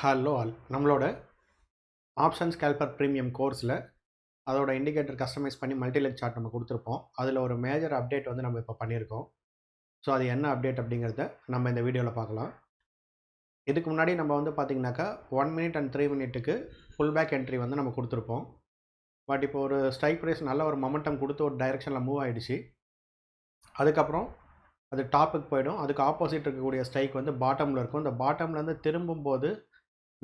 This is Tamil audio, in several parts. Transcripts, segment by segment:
Hello all. நம்மளோட ஆப்ஷன் ஸ்கேல்பர் ப்ரீமியம் கோர்ஸில் அதோட இண்டிகேட்டர் கஸ்டமைஸ் பண்ணி மல்டிலெக் சார்ட் நம்ம கொடுத்துருப்போம். அதில் ஒரு மேஜர் அப்டேட் வந்து நம்ம இப்போ பண்ணியிருக்கோம். ஸோ அது என்ன அப்டேட் அப்படிங்கிறத நம்ம இந்த வீடியோவில் பார்க்கலாம். இதுக்கு முன்னாடி நம்ம வந்து பார்த்திங்கனாக்கா ஒன் மினிட் அண்ட் த்ரீ மினிட்டுக்கு ஃபுல் பேக் என்ட்ரி வந்து நம்ம கொடுத்துருப்போம். பட் இப்போ ஒரு ஸ்ட்ரைக் ப்ரைஸ் நல்ல ஒரு மொமெண்டம் கொடுத்து ஒரு டைரெக்ஷனில் மூவ் ஆகிடுச்சு அதுக்கப்புறம் அது டாப்புக்கு போயிடும். அதுக்கு ஆப்போசிட் இருக்கக்கூடிய ஸ்ட்ரைக் வந்து பாட்டமில் இருக்கும். இந்த பாட்டம்லேருந்து திரும்பும்போது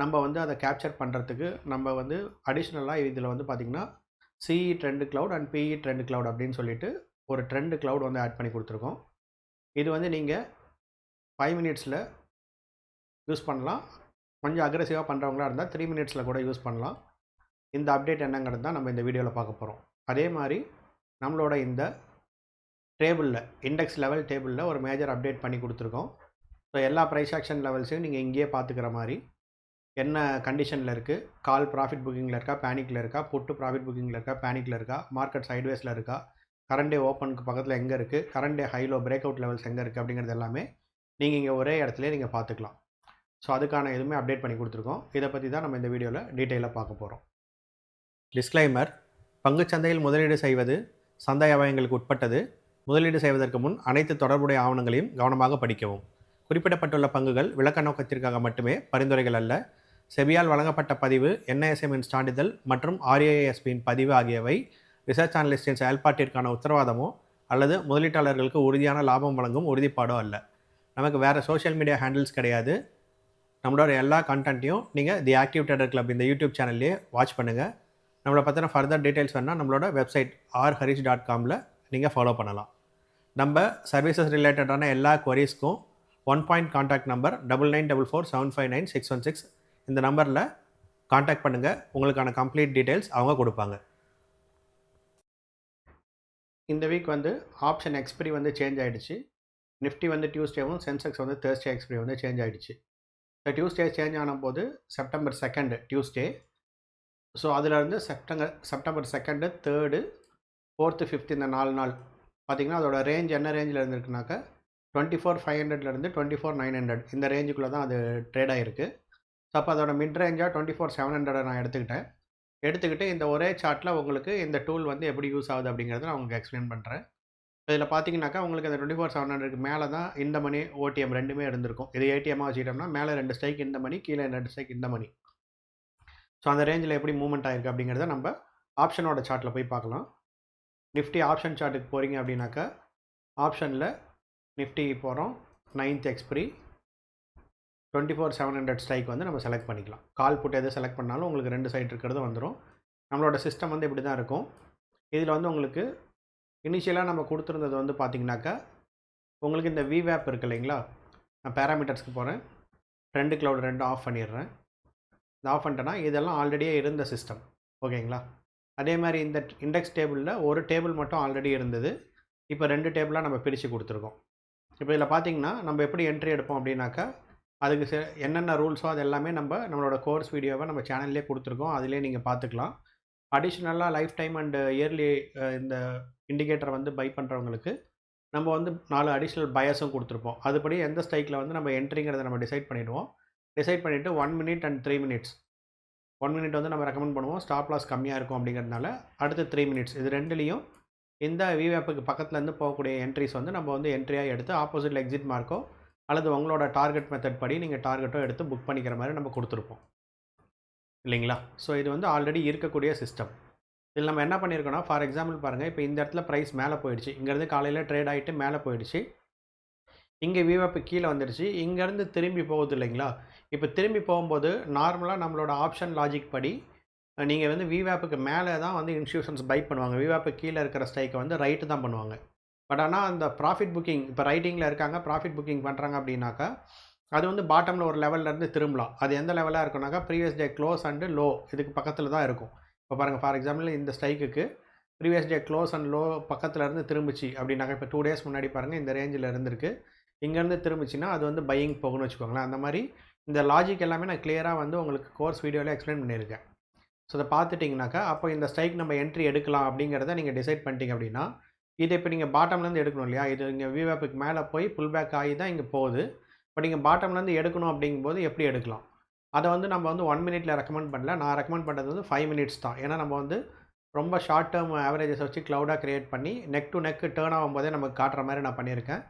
நம்ம வந்து அதை கேப்சர் பண்ணுறதுக்கு நம்ம வந்து அடிஷ்னலாக இதில் வந்து பார்த்திங்கன்னா CE trend cloud and PE trend cloud அப்படின்னு சொல்லிட்டு ஒரு ட்ரெண்டு க்ளவுட் வந்து ஆட் பண்ணி கொடுத்துருக்கோம். இது வந்து நீங்கள் ஃபைவ் மினிட்ஸில் யூஸ் பண்ணலாம். கொஞ்சம் அக்ரெசிவாக பண்ணுறவங்களா இருந்தால் த்ரீ மினிட்ஸில் கூட யூஸ் பண்ணலாம். இந்த அப்டேட் என்னங்கிறது தான் நம்ம இந்த வீடியோவில் பார்க்க போகிறோம் அதே மாதிரி நம்மளோட இந்த டேபிளில் இண்டெக்ஸ் லெவல் டேபிளில் ஒரு மேஜர் அப்டேட் பண்ணி கொடுத்துருக்கோம். ஸோ எல்லா ப்ரைஸ் ஆக்ஷன் லெவல்ஸையும் நீங்கள் இங்கேயே பார்த்துக்கிற மாதிரி என்ன கண்டிஷனில் இருக்குது கால் ப்ராஃபிட் புக்கிங்கில் இருக்கா? பேனிக்கில் இருக்கா? புட்டு ப்ராஃபிட் புக்கிங்கில் இருக்கா? பேனிக்கில் இருக்கா? மார்க்கெட் சைட்வேஸில் இருக்கா? கரண்ட் டே ஓப்பனுக்கு பக்கத்தில் எங்கே இருக்குது current day high low break out levels எங்கே இருக்குது அப்படிங்கிறது எல்லாமே நீங்கள் இங்கே ஒரே இடத்துல நீங்கள் பார்த்துக்கலாம். ஸோ அதுக்கான எதுவுமே அப்டேட் பண்ணி கொடுத்துருக்கோம். இதை பற்றி தான் நம்ம இந்த வீடியோவில் டீட்டெயிலாக பார்க்க போகிறோம் டிஸ்க்ளைமர் பங்குச்சந்தையில் முதலீடு செய்வது சந்தை அபாயங்களுக்கு உட்பட்டது. முதலீடு செய்வதற்கு முன் அனைத்து தொடர்புடைய ஆவணங்களையும் கவனமாக படிக்கவும். குறிப்பிடப்பட்டுள்ள பங்குகள் விளக்க நோக்கத்திற்காக மட்டுமே பரிந்துரைகள் அல்ல. செபியால் வழங்கப்பட்ட பதிவு என்ஐஎஸ்எம்மின் சான்றிதழ் மற்றும் ஆர்ஏஎஸ்பியின் பதிவு ஆகியவை ரிசர்ச் அனலிஸ்டின் செயல்பாட்டிற்கான உத்தரவாதமோ அல்லது முதலீட்டாளர்களுக்கு உறுதியான லாபம் வழங்கும் உறுதிப்பாடோ அல்ல. நமக்கு வேறு சோஷியல் மீடியா ஹேண்டில்ஸ் கிடையாது. நம்மளோட எல்லா கண்டென்ட்டையும் நீங்கள் தி ஆக்டிவ் டேடர் கிளப் இந்த யூடியூப் சேனல்லே வாட்ச் பண்ணுங்கள் நம்மளை பற்றின ஃபர்தர் டீட்டெயில்ஸ் வேணால் நம்மளோட வெப்சைட் ஆர் ஹரிஷ் டாட் காமில் நீங்கள் ஃபாலோ பண்ணலாம். நம்ம சர்வீசஸ் ரிலேட்டடான எல்லா queries-க்கும் one point contact number double nine double four seven five nine six one six இந்த நம்பரில் காண்டாக்ட் பண்ணுங்கள் உங்களுக்கான கம்ப்ளீட் டீட்டெயில்ஸ் அவங்க கொடுப்பாங்க. இந்த வீக் வந்து ஆப்ஷன் எக்ஸ்பிரி வந்து சேஞ்ச் ஆகிடுச்சு நிஃப்டி வந்து டியூஸ்டேவும் சென்செக்ஸ் வந்து தேர்ஸ்டே எக்ஸ்பிரி வந்து சேஞ்ச் ஆகிடுச்சு இந்த டியூஸ்டே சேஞ்ச் ஆனபோது செப்டம்பர் செகண்டு டியூஸ்டே ஸோ அதிலிருந்து September September second third fourth fifth இந்த நாலு நாள். பார்த்திங்கன்னா அதோட ரேஞ்ச் என்ன ரேஞ்சில் இருந்திருக்குனாக்கா டுவெண்ட்டி ஃபோர் ஃபைவ் ஹண்ட்ரட்லேருந்து டுவெண்ட்டி ஃபோர் நைன் ஹண்ட்ரட் இந்த ரேஞ்சுக்குள்ளே தான் அது ட்ரேட் ஆகிருக்கு ஸோ அப்போ அதோட மிட் ரேஞ்சாக டுவெண்ட்டி ஃபோர் செவன் ஹண்ட்ரடை நான் எடுத்துக்கிட்டேன். எடுத்துக்கிட்டு இந்த ஒரே சார்ட்டில் உங்களுக்கு இந்த டூல் வந்து எப்படி யூஸ் ஆகுது அப்படிங்கிறத நான் உங்களுக்கு எக்ஸ்பிளைன் பண்ணுறேன் இதில் பார்த்தீங்கன்னாக்கா உங்களுக்கு இந்த டுவெண்ட்டி ஃபோர் செவன் ஹண்ட்ரடுக்கு மேலே தான் இந்த மணி ஓடிஎம் ரெண்டுமே இருந்திருக்கும். இது ஏடிஎம்மாக வச்சுக்கிட்டோம்னா மேலே ரெண்டு ஸ்டைக் இந்த மணி கீழே ரெண்டு ஸ்டைக் இந்த மணி ஸோ அந்த ரேஞ்சில் எப்படி மூவ்மெண்ட் ஆயிருக்கு அப்படிங்கிறத நம்ம ஆப்ஷனோட சார்ட்டில் போய் பார்க்கலாம். நிஃப்டி ஆப்ஷன் சார்ட்டுக்கு போகிறீங்க அப்படின்னாக்கா ஆப்ஷனில் நிஃப்டி போகிறோம் ninth expiry twenty four seven hundred strike வந்து நம்ம செலக்ட் பண்ணிக்கலாம். கால் போட்டு எது செலக்ட் பண்ணாலும் உங்களுக்கு ரெண்டு சைட் இருக்கிறது வந்துடும் நம்மளோட சிஸ்டம் வந்து இப்படி தான் இருக்கும். இதில் வந்து உங்களுக்கு இனிஷியலாக நம்ம கொடுத்துருந்தது வந்து பார்த்திங்கனாக்கா உங்களுக்கு இந்த விவேப் இருக்கு இல்லைங்களா? நான் பேராமீட்டர்ஸ்க்கு போகிறேன் ரெண்டு க்ளவுட் ரெண்டும் ஆஃப் பண்ணிடுறேன். இது ஆஃப் பண்ணிட்டேன்னா இதெல்லாம் ஆல்ரெடியே இருந்த சிஸ்டம் ஓகேங்களா? அதே மாதிரி இந்த இண்டெக்ஸ் டேபிளில் ஒரு டேபிள் மட்டும் ஆல்ரெடி இருந்தது. இப்போ ரெண்டு டேபிளாக நம்ம பிரித்து கொடுத்துருக்கோம். இப்போ இதில் பார்த்தீங்கன்னா நம்ம எப்படி என்ட்ரி எடுப்போம் அப்படின்னாக்கா அதுக்கு செ என்னென்ன ரூல்ஸோ அது எல்லாமே நம்ம நம்மளோட கோர்ஸ் வீடியோவை நம்ம சேனல்லே கொடுத்துருக்கோம். அதிலே நீங்கள் பார்த்துக்கலாம். அடிஷ்னலாக லைஃப் டைம் அண்டு இயர்லி இந்த இண்டிகேட்டரை வந்து பை பண்ணுறவங்களுக்கு நம்ம வந்து நாலு அடிஷ்னல் பயஸும் கொடுத்துருப்போம். அதுபடி எந்த ஸ்டைக்கில் வந்து நம்ம என்ட்ரிங்கிறத நம்ம டிசைட் பண்ணிவிடுவோம் டிசைட் பண்ணிவிட்டு one minute and three minutes. One minute வந்து நம்ம ரெக்கமெண்ட் பண்ணுவோம். ஸ்டாப் லாஸ் கம்மியாக இருக்கும் அப்படிங்கிறதுனால அடுத்து த்ரீ மினிட்ஸ். இது ரெண்டுலேயும் இந்த விவேப்புக்கு பக்கத்துலேருந்து போகக்கூடிய என்ட்ரிஸ் வந்து நம்ம வந்து என்ட்ரியாக எடுத்து ஆப்போசிட்டில் எக்ஸிட் மார்க்கோ அல்லது உங்களோட டார்கெட் மெத்தட் படி நீங்கள் டார்கெட்டோ எடுத்து புக் பண்ணிக்கிற மாதிரி நம்ம கொடுத்துருப்போம். இல்லைங்களா? ஸோ இது வந்து ஆல்ரெடி இருக்கக்கூடிய சிஸ்டம் இதில் நம்ம என்ன பண்ணியிருக்கோம்னா ஃபார் எக்ஸாம்பிள் பாருங்கள் இப்போ இந்த இடத்துல ப்ரைஸ் மேலே போயிடுச்சு. இங்கேருந்து காலையில் ட்ரேட் ஆகிட்டு மேலே போயிடுச்சு. இங்கே விவேப்பு கீழே வந்துடுச்சு. இங்கேருந்து திரும்பி போகுது இல்லைங்களா? இப்போ திரும்பி போகும்போது நார்மலாக நம்மளோட ஆப்ஷன் லாஜிக் படி நீங்கள் வந்து விவேப்புக்கு மேலே தான் வந்து இன்ஸ்டியூஷன்ஸ் பை பண்ணுவாங்க. விவேப்பு கீழே இருக்கிற ஸ்ட்ரைக்கை வந்து ரைட்டு தான் பண்ணுவாங்க. பட் ஆனால் அந்த ப்ராஃபிட் புக்கிங் இப்போ ரைட்டிங்கில் இருக்காங்க ப்ராஃபிட் புக்கிங் பண்ணுறாங்க அப்படின்னாக்கா அது வந்து பாட்டமில் ஒரு லெவல்லேருந்து திரும்பலாம். அது எந்த லெவலாக இருக்குனாக்கா previous day close and low இதுக்கு பக்கத்தில் தான் இருக்கும். இப்போ பாருங்கள் ஃபார் எக்ஸாம்பிள் இந்த ஸ்ட்ரைக்குக்கு previous day close and low பக்கத்தில் இருந்து திரும்பிச்சு அப்படின்னாக்கா இப்போ டூ டேஸ் முன்னாடி பாருங்கள் இந்த ரேஞ்சில் இருந்திருக்கு. இங்கேருந்து திரும்பிச்சின்னா அது வந்து பையிங் போகணும்னு வச்சுக்கோங்களேன். அந்த மாதிரி இந்த லாஜிக் எல்லாமே நான் கிளியராக வந்து உங்களுக்கு கோர்ஸ் வீடியோவில் எக்ஸ்பிளைன் பண்ணியிருக்கேன். ஸோ அதை பார்த்துட்டிங்கனாக்கா அப்போ இந்த ஸ்ட்ரைக் நம்ம என்ட்ரி எடுக்கலாம் அப்படிங்கிறத நீங்கள் டிசைட் பண்ணிட்டீங்க அப்படின்னா இது இப்போ நீங்கள் பாட்டம்லேருந்து எடுக்கணும் இல்லையா? இது இங்கே விவேப்புக்கு மேலே போய் புல் பேக் ஆகி தான் இங்கே போகுது. பட் நீங்கள் பாட்டம்லேருந்து எடுக்கணும் அப்படிங்கும்போது எப்படி எடுக்கலாம்? அதை வந்து நம்ம வந்து ஒன் மினிட்ல ரெக்கமெண்ட் பண்ணல. நான் ரெக்கமெண்ட் பண்ணுறது வந்து ஃபைவ் மினிட்ஸ் தான். ஏன்னா நம்ம வந்து ரொம்ப ஷார்ட் டேர்ம் ஆவரேஜஸ் வச்சு க்ளவுடாக க்ரியேட் பண்ணி நெக் டு நெக் டேர்ன் ஆகும்போதே நமக்கு காட்டுற மாதிரி நான் பண்ணியிருக்கேன்.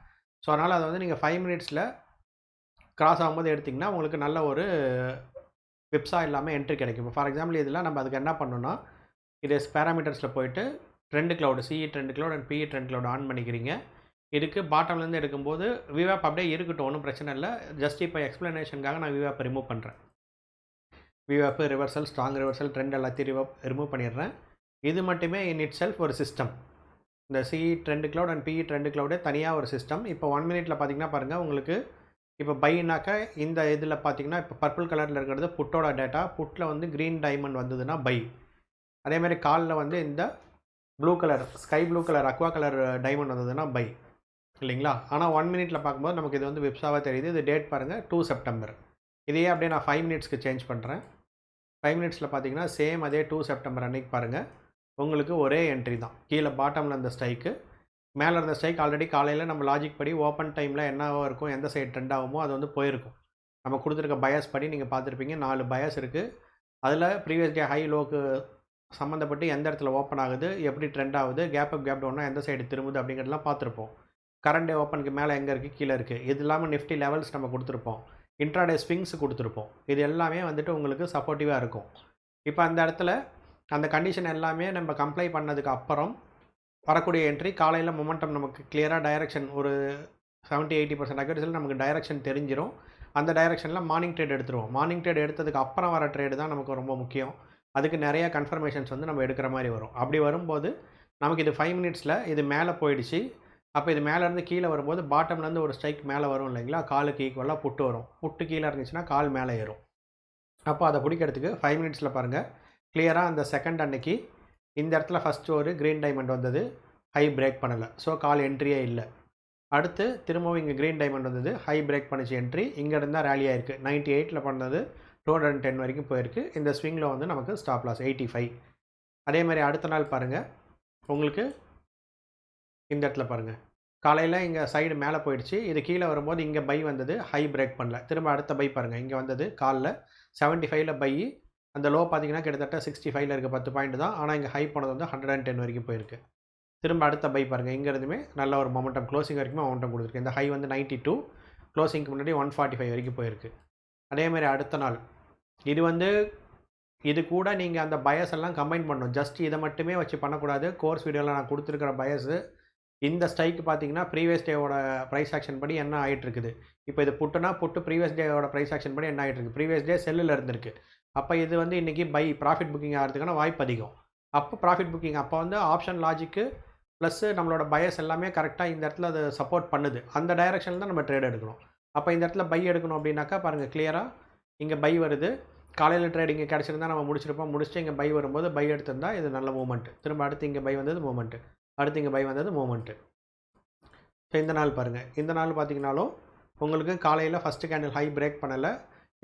ஸோ அதனால் அதை வந்து நீங்கள் ஃபைவ் மினிட்ஸில் க்ராஸ் ஆகும்போது எடுத்திங்கன்னா உங்களுக்கு நல்ல ஒரு விப்ஸாக இல்லாமல் என்ட்ரி கிடைக்கும். ஃபார் எக்ஸாம்பிள் இதில் நம்ம அதுக்கு என்ன பண்ணணும்னா இது பேராமீட்டர்ஸில் போயிட்டு trend cloud CE trend cloud and PE trend cloud on பண்ணிக்கிறீங்க. இதுக்கு பாட்டம்லேருந்து எடுக்கும்போது விவாப் அப்படியே இருக்கட்டும் ஒன்றும் பிரச்சனை இல்லை. ஜஸ்ட் இப்போ எக்ஸ்ப்ளனேஷனுக்காக நான் விவாப்பை ரிமூவ் பண்ணுறேன் விவாப்பு ரிவர்சல் ஸ்ட்ராங் ரிவர்சல் ட்ரெண்ட் எல்லாத்தையும் ரிவப் ரிமூவ் பண்ணிடுறேன். இது மட்டுமே இன் இட் செல்ஃப் ஒரு சிஸ்டம் இந்த CE trend cloud and PE trend க்ளவுடே தனியாக ஒரு சிஸ்டம் இப்போ ஒன் மினிட்ல பார்த்தீங்கன்னா பாருங்கள் உங்களுக்கு இப்போ பைனாக்க இந்த இதில் பார்த்தீங்கன்னா இப்போ பர்பிள் கலரில் இருக்கிறது புட்டோட டேட்டா புட்டில் வந்து க்ரீன் டைமண்ட் வந்ததுன்னா பை அதேமாதிரி காலில் வந்து இந்த blue colour sky blue colour aqua colour diamond வந்ததுன்னா பை இல்லைங்களா? ஆனால் ஒன் மினிட்ல பார்க்கும்போது நமக்கு இது வந்து வெப்ஸாவாக தெரியுது. இது டேட் பாருங்கள் டூ செப்டம்பர் இதையே அப்படியே நான் ஃபைவ் மினிட்ஸ்க்கு சேஞ்ச் பண்ணுறேன் ஃபைவ் மினிட்ஸில் பார்த்தீங்கன்னா சேம் அதே டூ செப்டம்பர் அன்னைக்கு பாருங்கள் உங்களுக்கு ஒரே என்ட்ரி தான். கீழே பாட்டமில் இருந்த ஸ்ட்ரைக்கு மேலே இருந்த ஸ்ட்ரைக் ஆல்ரெடி காலையில் நம்ம லாஜிக் படி ஓப்பன் டைமில் என்னவோ இருக்கும் எந்த சைடு ட்ரெண்ட் ஆகுமோ அது வந்து போயிருக்கும். நம்ம கொடுத்துருக்க பயஸ் படி நீங்கள் பார்த்துருப்பீங்க நாலு பயஸ் இருக்குது அதில் ப்ரீவியஸ் டே ஹை லோக்கு சம்மந்தப்பட்டு எந்த இடத்துல ஓப்பன் ஆகுது எப்படி ட்ரெண்ட் ஆகுது கேப் அப் கேப் டவுன்னா எந்த சைடு திரும்புது அப்படிங்கிறதுலாம் பார்த்துருப்போம். கரண்ட் டே ஓப்பனுக்கு மேலே எங்கே இருக்குது கீழே இருக்குது இது இல்லாமல் நிஃப்டி லெவல்ஸ் நம்ம கொடுத்துருப்போம். இன்ட்ராடே ஸ்விங்ஸ் கொடுத்துருப்போம். இது எல்லாமே வந்துட்டு உங்களுக்கு சப்போர்ட்டிவாக இருக்கும். இப்போ அந்த இடத்துல அந்த கண்டிஷன் எல்லாமே நம்ம கம்ப்ளை பண்ணதுக்கு அப்புறம் வரக்கூடிய என்ட்ரி காலையில் மொமெண்டம் நமக்கு கிளியராக டைரக்ஷன் ஒரு செவன்ட்டி எயிட்டி பர்சன்ட் அக்யூரேசியில் நமக்கு டைரக்ஷன் தெரிஞ்சிடும் அந்த டைரக்ஷனில் மார்னிங் ட்ரேட் எடுத்துருவோம். மார்னிங் ட்ரேட் எடுத்ததுக்கு அப்புறம் வர ட்ரேடு தான் நமக்கு ரொம்ப முக்கியம். அதுக்கு நிறையா கன்ஃபர்மேஷன்ஸ் வந்து நம்ம எடுக்கிற மாதிரி வரும். அப்படி வரும்போது நமக்கு இது ஃபைவ் மினிட்ஸில் இது மேலே போயிடுச்சு. அப்போ இது மேலேருந்து கீழே வரும்போது பாட்டம்லேருந்து ஒரு ஸ்ட்ரைக் மேலே வரும் இல்லைங்களா? காலுக்கு ஈக்குவலாக புட்டு வரும். புட்டு கீழே இருந்துச்சுன்னா கால் மேலே ஏறும். அப்போ அதை பிடிக்கிறதுக்கு ஃபைவ் மினிட்ஸில் பாருங்கள் கிளியராக அந்த செகண்ட் அன்னைக்கு இந்த இடத்துல ஃபஸ்ட்டு ஒரு க்ரீன் டைமண்ட் வந்தது. ஹை பிரேக் பண்ணலை. ஸோ கால் என்ட்ரியே இல்லை. அடுத்து திரும்பவும் இங்கே க்ரீன் டைமண்ட் வந்தது. ஹை பிரேக் பண்ணிச்சு என்ட்ரி இங்கே இருந்தால் ரேலி ஆயிருக்கு. நைன்ட்டி எயிட்டில் பண்ணது டூ ஹண்ட்ரட் டென் வரைக்கும் போயிருக்கு. இந்த ஸ்விங்கில் வந்து நமக்கு ஸ்டாப் லாஸ் எயிட்டி ஃபைவ் அதே மாதிரி அடுத்த நாள் பாருங்கள் உங்களுக்கு இந்த இடத்துல பாருங்கள் காலையில் இங்கே சைடு மேலே போயிடுச்சு. இது கீழே வரும்போது இங்கே பை வந்தது ஹை பிரேக் பண்ணல. திரும்ப அடுத்த பை பாருங்கள் இங்கே வந்தது காலில் செவன்ட்டி ஃபைவ்ல பை அந்த லோ பார்த்தீங்கன்னா கிட்டத்தட்ட சிக்ஸ்டி ஃபைவ்ல இருக்க பத்து பாயிண்ட் தான். ஆனால் இங்கே ஹை போனது வந்து ஹண்ட்ரட் அண்ட் டென் வரைக்கும் போயிருக்கு. திரும்ப அடுத்த பை பாருங்கள் இங்கேருந்துமே நல்ல ஒரு மொமெண்டம் க்ளோசிங் வரைக்கும் மொமெண்டம் கொடுத்துருக்கு. இந்த ஹை வந்து நைன்ட்டி டூ க்ளோசிங்க்கு முன்னாடி ஒன் ஃபார்ட்டி ஃபைவ் வரைக்கும் போயிருக்கு. அதே மாதிரி அடுத்த நாள். இது வந்து இது கூட நீங்கள் அந்த பயஸ் எல்லாம் கம்பைன் பண்ணணும். ஜஸ்ட் இதை மட்டுமே வச்சு பண்ணக்கூடாது. கோர்ஸ் வீடியோவில் நான் கொடுத்துருக்கிற பயஸு இந்த ஸ்ட்ரைக்கு பார்த்தீங்கன்னா ப்ரீவியஸ் டேவோட ப்ரைஸ் ஆக்ஷன் படி என்ன ஆகிட்டு இருக்குது இப்போ இது புட்டுனா புட்டு ப்ரீவியஸ் டேவோட ப்ரைஸ் ஆக்ஷன் படி என்ன ஆகிட்டு இருக்குது ப்ரீவியஸ் டே செல்லில் இருந்திருக்கு. அப்போ இது வந்து இன்றைக்கி பை ப்ராஃபிட் புக்கிங் ஆகிறதுக்கான வாய்ப்பு அதிகம். அப்போ ப்ராஃபிட் புக்கிங் அப்போ வந்து ஆப்ஷன் லாஜிக்கு ப்ளஸ்ஸு நம்மளோட பயஸ் எல்லாமே கரெக்டாக இந்த இடத்துல அது சப்போர்ட் பண்ணுது. அந்த டைரெக்ஷனில் தான் நம்ம ட்ரேட் எடுக்கணும். அப்போ இந்த இடத்துல பை எடுக்கணும் அப்படின்னாக்கா பாருங்கள் கிளியராக இங்கே பை வருது. காலையில் ட்ரேடிங் கிடச்சிருந்தா நம்ம முடிச்சிருப்போம். முடிச்சுட்டு இங்கே பை வரும்போது பை எடுத்திருந்தா இது நல்ல மூமெண்ட் திரும்ப அடுத்து இங்கே பை வந்தது மூமெண்ட்டு அடுத்து இங்கே பை வந்தது மூமெண்ட்டு ஸோ இந்த நாள் பாருங்கள் இந்த நாள் பார்த்தீங்கனாலும் உங்களுக்கு காலையில் ஃபஸ்ட்டு கேண்டில் ஹை பிரேக் பண்ணலை.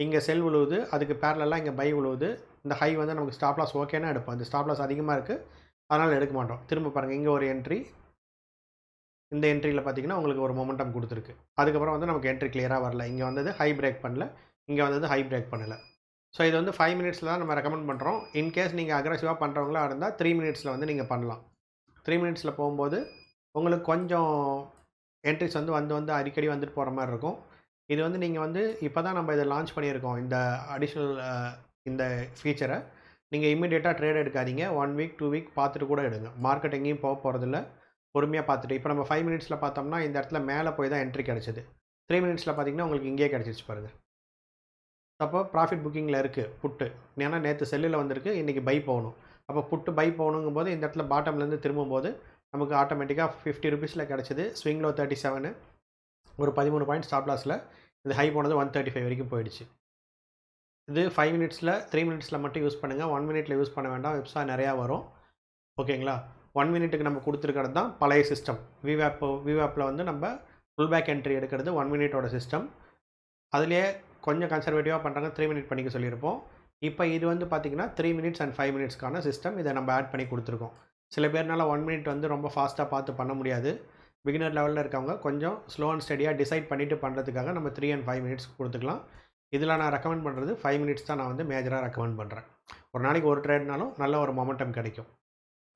இங்கே செல் விழுவுது. அதுக்கு பேரலெல்லாம் இங்கே பை விழுவுது. இந்த ஹை வந்து நமக்கு ஸ்டாப் லாஸ் ஓகேனா எடுப்போம். இந்த ஸ்டாப் லாஸ் அதிகமாக இருக்குது அதனால் எடுக்க மாட்டோம். திரும்ப பாருங்கள் இங்கே ஒரு என்ட்ரி இந்த என்ட்ரியில் பார்த்தீங்கன்னா உங்களுக்கு ஒரு மொமெண்டம் கொடுத்துருக்கு. அதுக்கப்புறம் வந்து நமக்கு என்ட்ரி கிளியராக வரல. இங்கே வந்தது ஹை பிரேக் பண்ணல. இங்கே வந்து ஹை பிரேக் பண்ணலை. ஸோ இது வந்து ஃபைவ் மினிட்ஸில் தான் நம்ம ரெக்கமெண்ட் பண்ணுறோம் இன்கேஸ் நீங்கள் அக்ரஸிவாக பண்ணுறவங்களா இருந்தால் த்ரீ மினிட்ஸில் வந்து நீங்கள் பண்ணலாம். த்ரீ மினிட்ஸில் போகும்போது உங்களுக்கு கொஞ்சம் என்ட்ரிஸ் வந்து வந்து வந்து அடிக்கடி வந்துட்டு போகிற மாதிரி இருக்கும். இது வந்து நீங்கள் வந்து இப்போ தான் நம்ம இதை லான்ச் பண்ணியிருக்கோம். இந்த அடிஷ்னல் இந்த ஃபீச்சரை நீங்கள் இம்மிடியேட்டாக ட்ரேட் எடுக்காதீங்க. ஒன் வீக் டூ வீக் பார்த்துட்டு கூட எடுங்க. மார்க்கெட் எங்கேயும் போக போகிறதில்ல பொறுமையாக பார்த்துட்டு இப்போ நம்ம ஃபைவ் மினிட்ஸில் பார்த்தோம்னா இந்த இடத்துல மேலே போய் தான் என்ட்ரி கிடச்சிது. த்ரீ மினிட்ஸில் பார்த்தீங்கன்னா உங்களுக்கு இங்கேயே கிடச்சிச்சு பாருங்கள் அப்போ ப்ராஃபிட் புக்கிங்கில் இருக்குது புட்டு. ஏன்னா நேற்று செல்லில் வந்திருக்கு இன்றைக்கி பை போகணும். அப்போ புட்டு பை போகணுங்கும் போது இந்த இடத்துல பாட்டம்லேருந்து திரும்பும்போது நமக்கு ஆட்டோமேட்டிக்காக ஃபிஃப்டி ருபீஸில் கிடச்சிது. ஸ்விங்கில் தேர்ட்டி செவனு ஒரு பதிமூணு பாயிண்ட் ஸ்டாப் லாஸில் இது ஹை போனது ஒன் தேர்ட்டி ஃபைவ் வரைக்கும் போயிடுச்சு. இது ஃபைவ் மினிட்ஸில் த்ரீ மினிட்ஸில் மட்டும் யூஸ் பண்ணுங்கள் ஒன் மினிட்ல யூஸ் பண்ண வேண்டாம். வெப்ஸா நிறையா வரும். ஓகேங்களா ஒன் மினிட்டுக்கு நம்ம கொடுத்துருக்கிறது தான் பழைய சிஸ்டம் விவேப் விவேப்பில் வந்து நம்ம ஃபுல் பேக் என்ட்ரி எடுக்கிறது ஒன் மினிட்டோட சிஸ்டம் அதுலேயே கொஞ்சம் கன்சர்வேட்டிவாக பண்ணுறாங்க த்ரீ மினிட் பண்ணிக்க சொல்லியிருப்போம். இப்போ இது வந்து பார்த்திங்கன்னா த்ரீ மினிட்ஸ் அண்ட் ஃபைவ் மினிட்ஸ்க்கான சிஸ்டம் இதை நம்ம ஆட் பண்ணி கொடுத்துருக்கோம். சில பேர்னால ஒன் மினிட் வந்து ரொம்ப ஃபாஸ்ட்டாக பார்த்து பண்ண முடியாது. பிகினர் லெவலில் இருக்கவங்க கொஞ்சம் ஸ்லோ அண்ட் ஸ்டடியாக டிசைட் பண்ணிவிட்டு பண்ணுறதுக்காக நம்ம த்ரீ அண்ட் ஃபைவ் மினிட்ஸ் கொடுத்துக்கலாம். இதில் நான் ரெக்கமெண்ட் பண்ணுறது ஃபைவ் மினிட்ஸ் தான் நான் வந்து மேஜராக ரெக்கமெண்ட் பண்ணுறேன் ஒரு நாளைக்கு ஒரு ட்ரேட்னாலும் நல்ல ஒரு மொமெண்டம் கிடைக்கும்.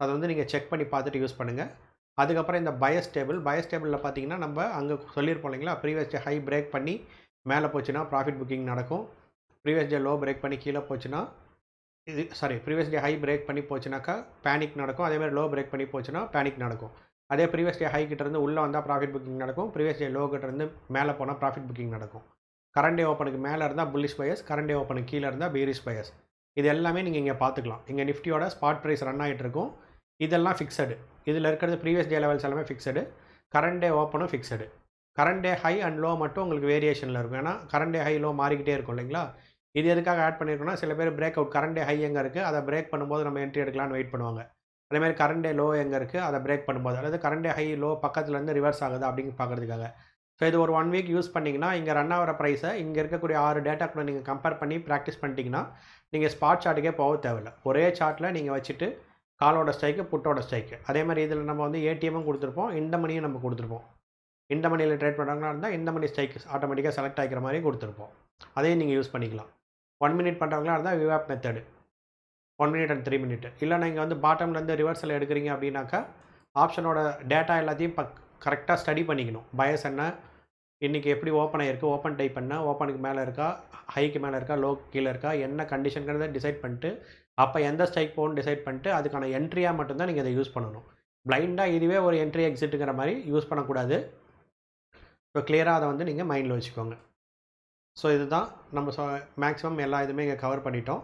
அதை வந்து நீங்கள் செக் பண்ணி பார்த்துட்டு யூஸ் பண்ணுங்கள் அதுக்கப்புறம் இந்த பயஸ் டேபிள் பயஸ் டேபிளில் பார்த்தீங்கன்னா நம்ம அங்கே சொல்லியிருப்போம் இல்லைங்களா ப்ரீவியஸ் ஹை பிரேக் பண்ணி மேலே போச்சுன்னா ப்ராஃபிட் புக்கிங் நடக்கும். ப்ரீவியஸ் டே லோ பிரேக் பண்ணி கீழே போச்சுன்னா இது sorry previous day high break பண்ணி போச்சுனாக்கா பேனிக் நடக்கும். அதே மாதிரி லோ பிரேக் பண்ணி போச்சுன்னா பேனிக் நடக்கும். அதே ப்ரீவியஸ் டே ஹை கிட்டேருந்து உள்ளே வந்தால் ப்ராஃபிட் புக்கிங் நடக்கும். ப்ரீவியஸ் டே லோ கிட்டேருந்து மேலே போனால் ப்ராஃபிட் புக்கிங் நடக்கும். கரண்ட் டே ஓப்பனுக்கு மேலே இருந்தால் புல்லிஷ் பயஸ் கரண்ட் டே ஓப்பனுக்கு கீழே இருந்தால் பீரிஷ் பயஸ் இது எல்லாமே நீங்கள் இங்கே பார்த்துக்கலாம். இங்கே நிஃப்டியோட ஸ்பாட் ப்ரைஸ் ரன் ஆகிட்டு இருக்கும். இதெல்லாம் ஃபிக்ஸடு இதில் இருக்கிறது ப்ரீவியஸ் டே லெவல்ஸ் எல்லாமே fixed current day ஓப்பனும் fixed current day high and low மட்டும் உங்களுக்கு வேரியேஷனில் இருக்கும். ஏன்னா கரண்ட் டே ஹை லோ மாறிக்கிட்டே இருக்கும் இல்லைங்களா? இது எதுக்காக ஆட் பண்ணியிருக்கோம்னா சில பேர் break out current day high எங்கே இருக்குது அதை பிரேக் பண்ணும்போது நம்ம என்ட்ரி எடுக்கலாம்னு வெயிட் பண்ணுவாங்க. அதேமாதிரி கரண்ட் டே லோ எங்கே இருக்குது அதை பிரேக் பண்ணும்போது. அதாவது கரண்ட் டே ஹை லோ பக்கத்துலேருந்து ரிவர்ஸ் ஆகுது அப்படின்னு பார்க்குறதுக்காக. ஸோ இது ஒரு ஒன் வீக் யூஸ் பண்ணிங்கன்னா இங்கே ரன் ஆகிற ப்ரைஸை இங்கே இருக்கக்கூடிய ஆறு டேட்டா கூட நீங்கள் கம்பேர் பண்ணி ப்ராக்டிஸ் பண்ணிட்டீங்கன்னா நீங்கள் ஸ்பாட் சார்ட்டுக்கே போக தேவையில்ல. ஒரே சார்ட்டில் நீங்கள் வச்சுட்டு காலோட ஸ்ட்ரைக்கு புட்டோட ஸ்ட்ரைக்கு அதே மாதிரி இதில் நம்ம வந்து ஏடிஎம்மும் கொடுத்துருப்போம் இந்த மணியும் நம்ம கொடுத்துருப்போம். இந்த மணியில் ட்ரேட் பண்ணுறாங்கன்னா இருந்தால் இந்த மணி ஸ்டைக் ஆட்டோமேட்டிக்காக செலக்ட் ஆகிக்கிற மாதிரி கொடுத்துருப்போம். அதையும் நீங்கள் யூஸ் பண்ணிக்கலாம். ஒன் மினிட் பண்ணுறவங்களா இருந்தால் விவாப் method one minute and three minute இல்லை நீங்கள் வந்து பாட்டம்லேருந்து ரிவர்ஸில் எடுக்கிறீங்க அப்படின்னாக்கா ஆப்ஷனோட டேட்டா எல்லாத்தையும் பக் கரெக்டாக ஸ்டடி பண்ணிக்கணும். பயஸ் என்ன? இன்றைக்கி எப்படி ஓப்பன் ஆகிருக்கு ஓப்பன் டைப் பண்ண ஓப்பனுக்கு மேலே இருக்கா? ஹைக்கு மேலே இருக்கா? லோ கீழே இருக்கா? என்ன கண்டிஷனுங்கிறத டிசைட் பண்ணிட்டு அப்போ எந்த ஸ்ட்ரைக் போகணும்னு டிசைட் பண்ணிட்டு அதுக்கான என்ட்ரியாக மட்டும்தான் நீங்கள் அதை யூஸ் பண்ணணும். பிளைண்டாக இதுவே ஒரு என்ட்ரி எக்ஸிட்டுங்கிற மாதிரி யூஸ் பண்ணக்கூடாது. ஸோ கிளியராக அதை வந்து நீங்கள் மைண்டில் வச்சுக்கோங்க. ஸோ இதுதான் நம்ம சொ மேக்ஸிமம் எல்லா இதுவுமே இங்கே கவர் பண்ணிட்டோம்.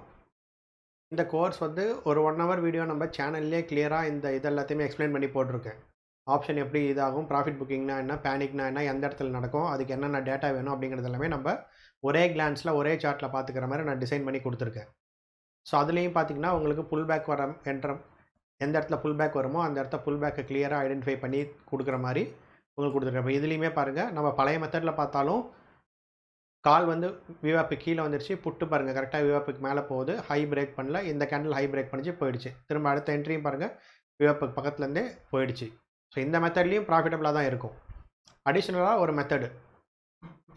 இந்த கோர்ஸ் வந்து ஒரு ஒன் ஹவர் வீடியோ நம்ம சேனல்லே கிளியராக இந்த இது எல்லாத்தையுமே எக்ஸ்பிளைன் பண்ணி போட்டிருக்கேன். ஆப்ஷன் எப்படி இதாகும் ப்ராஃபிட் புக்கிங்னா என்ன பேனிக்னா என்ன எந்த இடத்துல நடக்கும் அதுக்கு என்னென்ன டேட்டா வேணும் அப்படிங்கிறது எல்லாமே நம்ம ஒரே கிளான்ஸில் ஒரே சார்ட்டில் பார்த்துக்கிற மாதிரி நான் டிசைன் பண்ணி கொடுத்துருக்கேன். ஸோ அதுலேயும் பார்த்தீங்கன்னா உங்களுக்கு புல் பேக் வர என்ற எந்த இடத்துல புல் பேக் வருமோ அந்த இடத்த புல் பேக்கை கிளியராக ஐடென்டிஃபை பண்ணி கொடுக்குற மாதிரி உங்களுக்கு கொடுத்துருக்கேன். இப்போ இதுலேயுமே பாருங்கள் நம்ம பழைய மெத்தடில் பார்த்தாலும் கால் வந்து விவாப்பு கீழே வந்துருச்சு புட்டு பாருங்கள் கரெக்டாக விவாப்புக்கு மேலே போகுது ஹை பிரேக் பண்ணல இந்த கேண்டில் ஹை பிரேக் பண்ணிச்சு போயிடுச்சு. திரும்ப அடுத்த என்ட்ரியும் பாருங்கள் விவாப்புக்கு பக்கத்துலேருந்தே போயிடுச்சு. ஸோ இந்த மெத்தட்லேயும் ப்ராஃபிட்டபுளாக தான் இருக்கும். அடிஷ்னலாக ஒரு மெத்தடு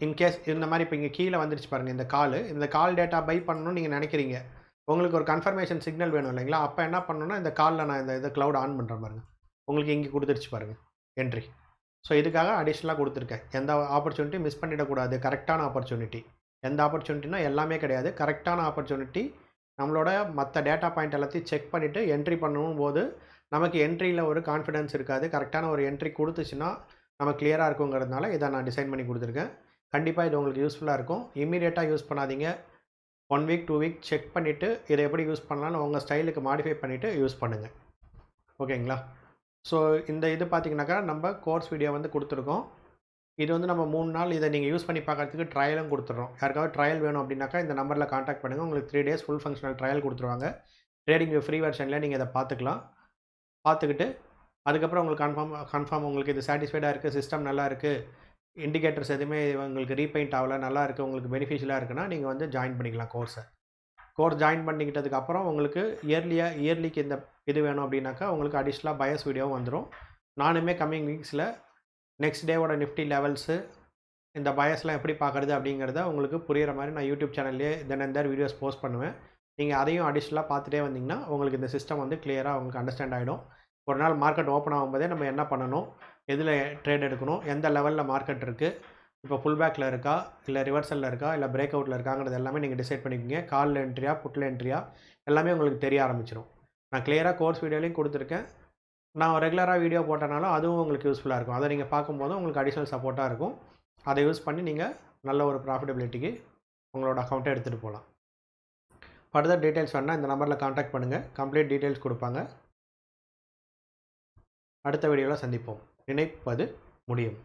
இன்கேஸ் இந்த மாதிரி இப்போ இங்கே கீழே வந்துருச்சு பாருங்கள் இந்த கால் இந்த கால் டேட்டா பை பண்ணணும்னு நீங்கள் நினைக்கிறீங்க. உங்களுக்கு ஒரு கன்ஃபர்மேஷன் சிக்னல் வேணும் இல்லைங்களா? அப்போ என்ன பண்ணணும்னா இந்த காலில் நான் இந்த இதை க்ளவுட் ஆன் பண்ணுறேன் பாருங்கள் உங்களுக்கு இங்கே கொடுத்துருச்சு பாருங்கள் என்ட்ரி ஸோ இதுக்காக அடிஷ்னலாக கொடுத்துருக்கேன். எந்த ஆப்பர்ச்சுனிட்டி மிஸ் பண்ணிடக்கூடாது. கரெக்டான ஆப்பர்ச்சுனிட்டி எந்த ஆப்பர்ச்சுனிட்டினா எல்லாமே கிடையாது. கரெக்டான ஆப்பர்ச்சுனிட்டி நம்மளோட மற்ற டேட்டா பாயிண்ட் எல்லாத்தையும் செக் பண்ணிவிட்டு என்ட்ரி பண்ணணும் போது நமக்கு என்ட்ரியில் ஒரு கான்ஃபிடன்ஸ் இருக்காது. கரெக்டான ஒரு என்ட்ரி கொடுத்துச்சுன்னா நம்ம கிளியராக இருக்குங்கிறதுனால இதை நான் டிசைன் பண்ணி கொடுத்துருக்கேன். கண்டிப்பாக இது உங்களுக்கு யூஸ்ஃபுல்லாக இருக்கும். இமீடியட்டாக யூஸ் பண்ணாதீங்க. One week two week check பண்ணிவிட்டு இதை எப்படி யூஸ் பண்ணலான்னு உங்கள் ஸ்டைலுக்கு மாடிஃபை பண்ணிவிட்டு யூஸ் பண்ணுங்கள் ஓகேங்களா ஸோ இந்த இது பார்த்தீங்கன்னாக்கா நம்ம கோர்ஸ் வீடியோ வந்து கொடுத்துருக்கோம். இது வந்து நம்ம மூணு நாள் இதை நீங்கள் யூஸ் பண்ணி பார்க்கறதுக்கு ட்ரையலும் கொடுத்துட்றோம். யாருக்காவது ட்ரையல் வேணும் அப்படின்னாக்கா இந்த நம்பரில் காண்டாக்ட் பண்ணுங்கள் உங்களுக்கு three days full functional trial கொடுத்துருவாங்க. ட்ரேடிங் ஃப்ரீ வெர்ஷனில் நீங்கள் இதை பார்த்துக்கலாம் பார்த்துக்கிட்டு அதுக்கப்புறம் உங்களுக்கு கன்ஃபார்ம் கன்ஃபார்ம் உங்களுக்கு இது சாட்டிஸ்ஃபைடாக இருக்குது சிஸ்டம் நல்லா இருக்குது இண்டிகேட்டர்ஸ் எதுவுமே உங்களுக்கு ரீபெயிண்ட் ஆகலை நல்லா இருக்குது உங்களுக்கு பெனிஃபிஷியலாக இருக்குன்னா நீங்கள் வந்து ஜாயின் பண்ணிக்கலாம் கோர்ஸை கோர்ஸ் ஜாயின் பண்ணிக்கிட்டதுக்கு அப்புறம் உங்களுக்கு இயர்லியாக இயர்லிக்கு இந்த இது வேணும் அப்படின்னாக்கா உங்களுக்கு அடிஷ்னலாக பயஸ் வீடியோவும் வந்துடும் நானுமே கம்மிங் வீக்ஸில் நெக்ஸ்ட் டேவோட நிஃப்டி லெவல்ஸு இந்த பயஸ்லாம் எப்படி பார்க்குறது அப்படிங்கிறத உங்களுக்கு புரிகிற மாதிரி நான் யூடியூப் சேனல்லே தினந்தார் வீடியோஸ் போஸ்ட் பண்ணுவேன். நீங்கள் அதையும் அடிஷ்னலாக பார்த்துட்டே வந்தீங்கன்னா உங்களுக்கு இந்த சிஸ்டம் வந்து கிளியராக உங்களுக்கு அண்டர்ஸ்டாண்ட் ஆகிடும் ஒரு நாள் மார்க்கெட் ஓப்பன் ஆகும்போதே நம்ம என்ன பண்ணணும்? எதில் ட்ரேட் எடுக்கணும்? எந்த லெவலில் மார்க்கெட் இருக்குது இப்போ ஃபுல் பேக்கில் இருக்கா? இல்லை ரிவர்சலில் இருக்கா? இல்லை பிரேக் அவுட்டில் இருக்காங்கிறது எல்லாமே நீங்கள் டிசைட் பண்ணிக்கோங்க. காலில் என்ட்ரியா புட்டில் என்ட்ரியா எல்லாமே உங்களுக்கு தெரிய ஆரம்பிச்சிடும் நான் கிளியராக கோர்ஸ் வீடியோலையும் கொடுத்துருக்கேன். நான் ரெகுலராக வீடியோ போட்டனாலும் அதுவும் உங்களுக்கு யூஸ்ஃபுல்லாக இருக்கும். அதை நீங்கள் பார்க்கும்போது உங்களுக்கு அடிஷ்னல் சப்போர்ட்டாக இருக்கும். அதை யூஸ் பண்ணி நீங்கள் நல்ல ஒரு ப்ராஃபிட்டபிலிட்டிக்கு உங்களோட அக்கௌண்ட்டை எடுத்துகிட்டு போகலாம் ஃபர்தர் டீட்டெயில்ஸ் வேணால் இந்த நம்பரில் காண்டாக்ட் பண்ணுங்கள் கம்ப்ளீட் டீட்டெயில்ஸ் கொடுப்பாங்க. அடுத்த வீடியோவில் சந்திப்போம். நினைப்பது முடியும்.